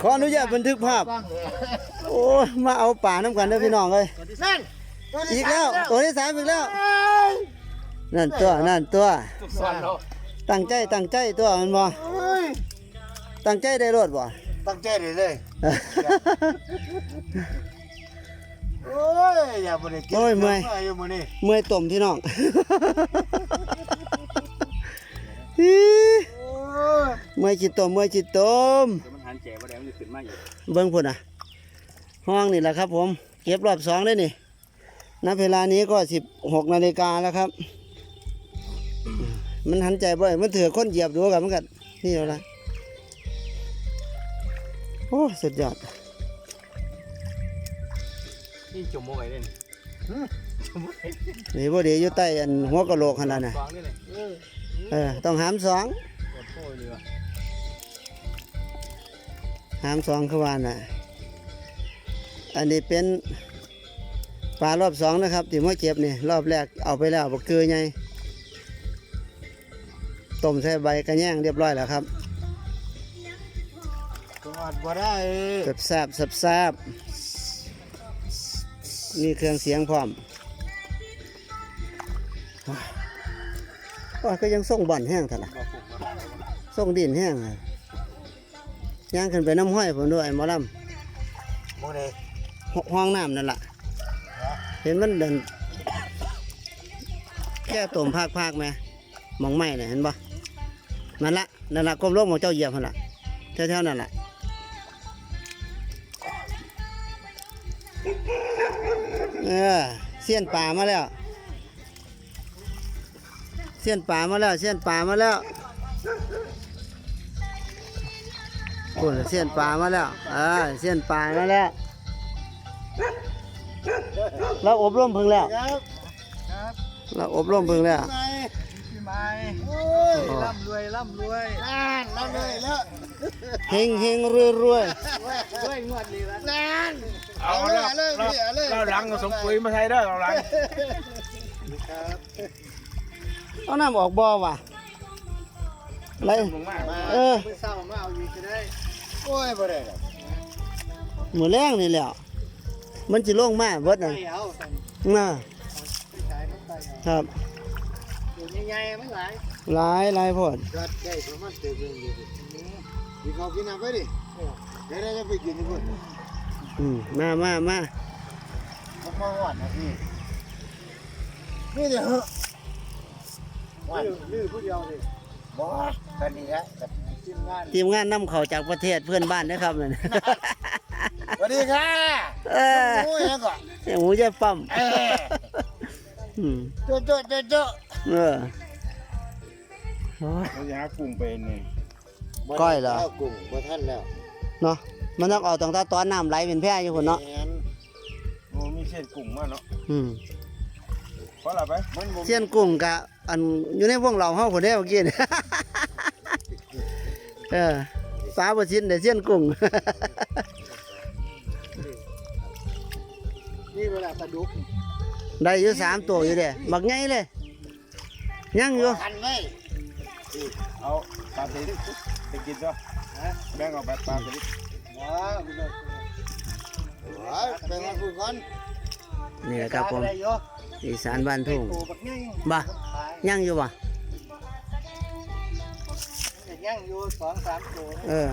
ขออนุญาตบันทึกภาพ โอ้ยมาเอาป่าน้ำกันเด้อพี่น้องเลยนั่นอีกแล้วตัวที่สามอีกแล้ว นั่นตัวนั่นตัวส่วนเราตั้งใจตั้งใจตัวมันบ่ตั้งใจได้รถบ่ตั้งใจเลยเลยโอ้ยอย่าบ่ได้กินโอ้ยเมื่อยอยู่มื้อนี้เมื่อยต้มพี่น้องโอ้ย เมื่อยจิตต้มเมื่อยจิตต้มมันหันแจว่าแดงมันจะขึ้นมาอยู่เบิ้งพุ่นอะ ห้องนี่แหละครับ ผม เก็บรอบสองได้นี่ณเวลานี้ก็สิบหกนาฬิกาแล้วครับ มันหันใจบ่อยมันถือคนเหยียบดูกับมันกันนี่แล้วละโอ้สุดยอดนี่จมโมไว้เล่นจมโมไว้นี่บ่ดีอยู่ใต้อันหัวกะโหลกขนาดน่ะฟองนี่เลยเออต้องหามสอง หามสองคือว่าน่ะ อันนี้เป็นปลารอบสองนะครับที่มาเก็บนี่รอบแรกเอาไปแล้วบักเกือไงต้มใส่ใบกระแยงเรียบร้อยแล้วครับกอดบ่ได้แซ่บแซ่บแซ่บแซ่บนี่เครื่องเสียงพร้อมว่าก็ยังส่งบ่อนแห้งเถอะล่ะบ่ปลุกมาส่งดินแห้งอะ ย่างขึ้นไปน้ำห้อยผมด้วยหมอลบ่ได้ำห้องน้ำนั่นล่ะเห็นมันเดินแค่ตุ่มภาคภาคๆไหมมองไม่เนี่ยเห็นปะนั่นละนั่นละก้มลงของเจ้าเหยียบนั่นละแถวๆนั่นละเออเสี้ยนป่ามาแล้ว เสี้ยนป่ามาแล้ว เสี้ยนป่ามาแล้ว โอ้เสี้ยนป่ามาแล้วเออเสี้ยนป่ามาแล้วเราอบรมเพิ่งแล้วครับครับเราอบรมเพิ่งแล้วไงพี่ไม้โอ้ยร่ำรวยร่ำรวยนั่นนั่นเลยแล้วเฮงเฮงรวยรวยด้วยงวดนี้ละนั่นเอาเลยเอาเลยพี่เอาเลยเราหลังก็สมปุ๋ยมาใช้ได้เราหลังเอาน้ำออกบ่อว่ะไรลงมามาเออไปเศร้ามาเอาอยู่จะได้ โอ้ยบ่ได้หรอกหมือแรงนี่แหล้วมันจะลงมาเบิดน่ะไม่เอาสั่นน่ะไปขายมันไปเอาครับตัวใหญ่ๆมันหลายหลายหลายโพดก็ได้ประมาณเต็มเรื่องเดียวดิกินข้าวกินน้ำไปดิเดี๋ยวเราจะไปกินที่พุ่นอืมมามามาผมมาหวานนะพี่นี่เดี๋ยวเหอะหวานนี่ผู้เดียวดิบอสกันนี่ฮะกับ ทีมงานทีมงานนำเขาจากประเทศเพื่อนบ้านนะครับนั่นสวัสดีค่ะเออโอ้ยยังก่อนเสียงหมูจะปั๊มเอออืมโจ๊ะโจ๊ะโจ๊ะโจ๊ะเออโอ้ยเราจะหากุ้งเป็นนี่ก้อยเหรอข้าวกุ้งบ่ท่านแล้วเนาะมันต้องเอาตั้งแต่ตอนน้ำไหลเป็นแพร่อยู่คนเนาะแม่นโอ้มีเส้นกุ้งมาเนาะอืมเพราะอะไรไปมันบ่เสี้ยนกุ้งกะอันอยู่ในวงเราเฮาคนเดียวเมื่อกี้นี่ เออปลาบ่ชิ้นแต่เสี้ยนกุ้ง นี่เวลาปลาดุกได้อยู่สามตัวอยู่เด้บักไงเลย ยังอยู่หันไว้เอาปลาสลิดไปกินซะแบ่งเอาแบบปลาสลิดว้าวคุณเด้อว้าวไปมาคุยกันนี่แหละครับผมได้อยู่อีสานบ้านทุ่ง ตัวบักใหญ่ บ่ขายยังอยู่บ่ ยังอยู่สองสามตัว เออ